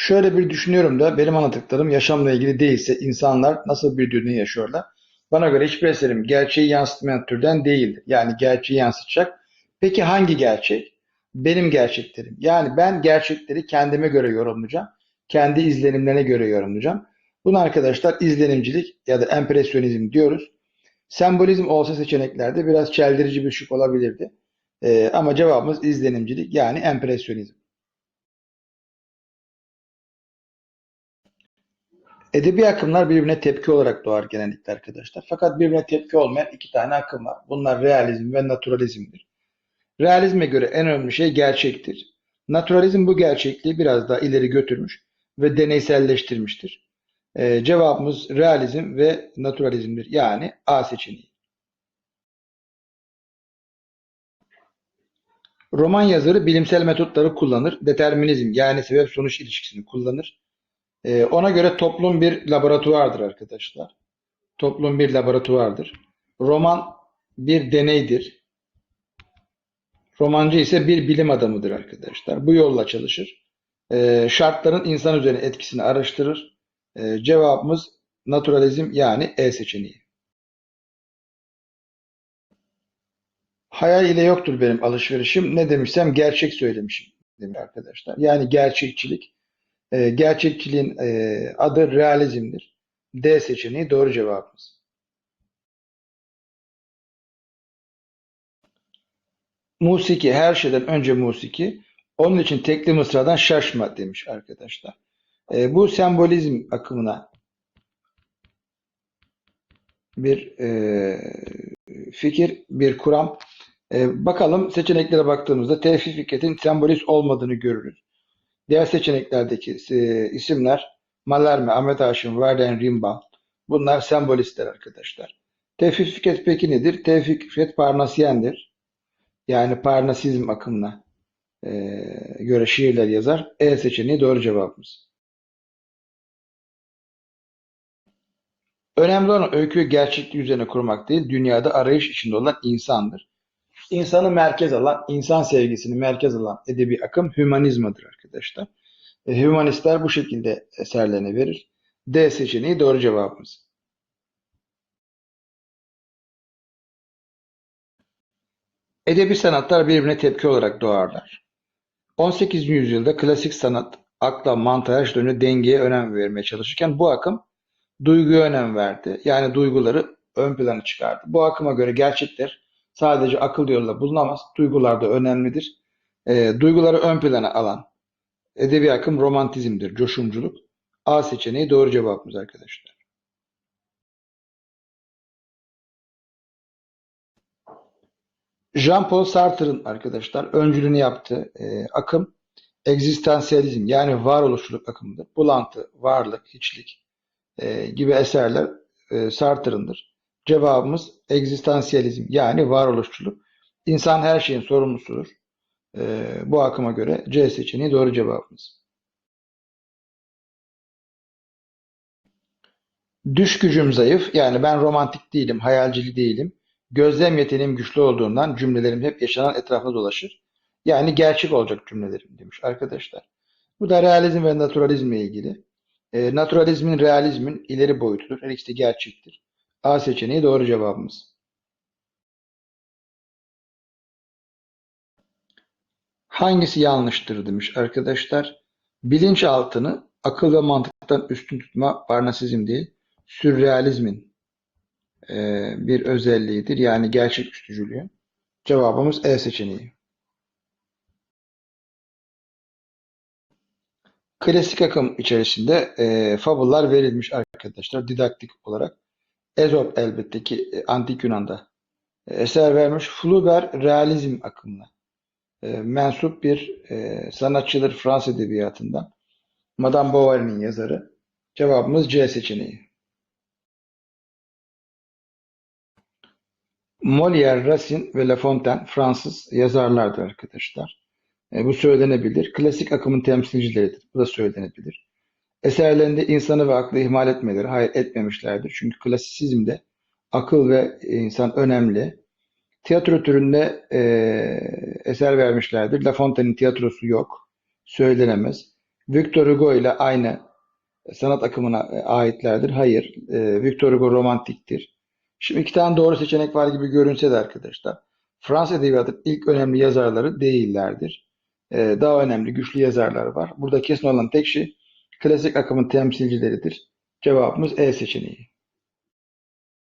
Şöyle bir düşünüyorum da benim anlattıklarım yaşamla ilgili değilse insanlar nasıl bir dünya yaşıyorlar? Bana göre hiçbir eserim gerçeği yansıtmayan türden değildir. Yani gerçeği yansıtacak. Peki hangi gerçek? Benim gerçeklerim. Yani ben gerçekleri kendime göre yorumlayacağım. Kendi izlenimlerine göre yorumlayacağım. Bunu arkadaşlar izlenimcilik ya da empresyonizm diyoruz. Sembolizm olsa seçeneklerde biraz çeldirici bir şık olabilirdi. Ee, ama cevabımız izlenimcilik yani empresyonizm. Edebi akımlar birbirine tepki olarak doğar genellikle arkadaşlar. Fakat birbirine tepki olmayan iki tane akım var. Bunlar realizm ve naturalizmdir. Realizme göre en önemli şey gerçektir. Naturalizm bu gerçekliği biraz daha ileri götürmüş ve deneyselleştirmiştir. Ee, cevabımız realizm ve naturalizmdir. Yani A seçeneği. Roman yazarı bilimsel metotları kullanır. Determinizm yani sebep sonuç ilişkisini kullanır. Ee, ona göre toplum bir laboratuvardır arkadaşlar. Toplum bir laboratuvardır. Roman bir deneydir. Romancı ise bir bilim adamıdır arkadaşlar. Bu yolla çalışır. Ee, şartların insan üzerine etkisini araştırır. Ee, cevabımız naturalizm yani E seçeneği. Hayal ile yoktur benim alışverişim. Ne demişsem gerçek söylemişim demiş arkadaşlar. Yani gerçekçilik. Ee, gerçekçiliğin e, adı realizmdir. D seçeneği doğru cevabımız. Musiki her şeyden önce musiki. Onun için tekli mısradan şaşma demiş arkadaşlar. Ee, bu sembolizm akımına bir e, fikir, bir kuram. E, bakalım seçeneklere baktığımızda Tevfik Fikret'in sembolist olmadığını görürüz. Diğer seçeneklerdeki e, isimler Mallarmé, Ahmet Haşim, Verden, Rimbaud. Bunlar sembolistler arkadaşlar. Tevfik Fikret peki nedir? Tevfik Fikret Parnasyendir. Yani Parnasizm akımına e, göre şiirler yazar. E seçeneği doğru cevabımız. Önemli olan öyküyü gerçeklik üzerine kurmak değil, dünyada arayış içinde olan insandır. İnsanı merkez alan, insan sevgisini merkez alan edebi akım hümanizmadır arkadaşlar. E, hümanistler bu şekilde eserlerini verir. D seçeneği doğru cevabımız. Edebi sanatlar birbirine tepki olarak doğarlar. 18. yüzyılda klasik sanat akla, mantığa, şeyden dengeye önem vermeye çalışırken bu akım duyguya önem verdi. Yani duyguları ön plana çıkardı. Bu akıma göre gerçekler sadece akıl yoluyla bulunamaz. Duygular da önemlidir. E, duyguları ön plana alan edebi akım romantizmdir, coşumculuk. A seçeneği doğru cevabımız arkadaşlar. Jean-Paul Sartre'ın arkadaşlar öncülüğünü yaptığı e, akım egzistansiyalizm yani varoluşçuluk akımıdır. Bulantı, varlık, hiçlik e, gibi eserler e, Sartre'ındır. Cevabımız egzistansiyalizm yani varoluşçuluk. İnsan her şeyin sorumlusudur. E, bu akıma göre C seçeneği doğru cevabımız. Düş gücüm zayıf yani ben romantik değilim, hayalcili değilim. Gözlem yeteneğim güçlü olduğundan cümlelerim hep yaşanan etrafında dolaşır. Yani gerçek olacak cümlelerim demiş arkadaşlar. Bu da realizm ve naturalizmle ilgili. E, naturalizmin, realizmin ileri boyutudur. Her ikisi de gerçektir. A seçeneği doğru cevabımız. Hangisi yanlıştır demiş arkadaşlar. Bilinçaltını akıl ve mantıktan üstün tutma parnasizm değil, sürrealizmin e, bir özelliğidir. Yani gerçeküstücülüğü. Cevabımız E seçeneği. Klasik akım içerisinde e, fabullar verilmiş arkadaşlar didaktik olarak. Ezop elbette ki e, Antik Yunan'da e, eser vermiş. Flaubert realizm akımına e, mensup bir sanatçıdır Fransız edebiyatından. Madame Bovary'nin yazarı. Cevabımız C seçeneği. Molière, Racine ve La Fontaine Fransız yazarlardır arkadaşlar. E, bu söylenebilir. Klasik akımın temsilcileridir. Bu da söylenebilir. Eserlerinde insanı ve aklı ihmal etmeleri, hayır etmemişlerdir. Çünkü klasisizmde akıl ve insan önemli. Tiyatro türünde e, eser vermişlerdir. La Fontaine'in tiyatrosu yok. Söylenemez. Victor Hugo ile aynı sanat akımına e, aitlerdir. Hayır. E, Victor Hugo romantiktir. Şimdi iki tane doğru seçenek var gibi görünse de arkadaşlar. Fransız edebiyatının ilk önemli yazarları değillerdir. E, daha önemli, güçlü yazarlar var. Burada kesin olan tek şey klasik akımın temsilcileridir. Cevabımız E seçeneği.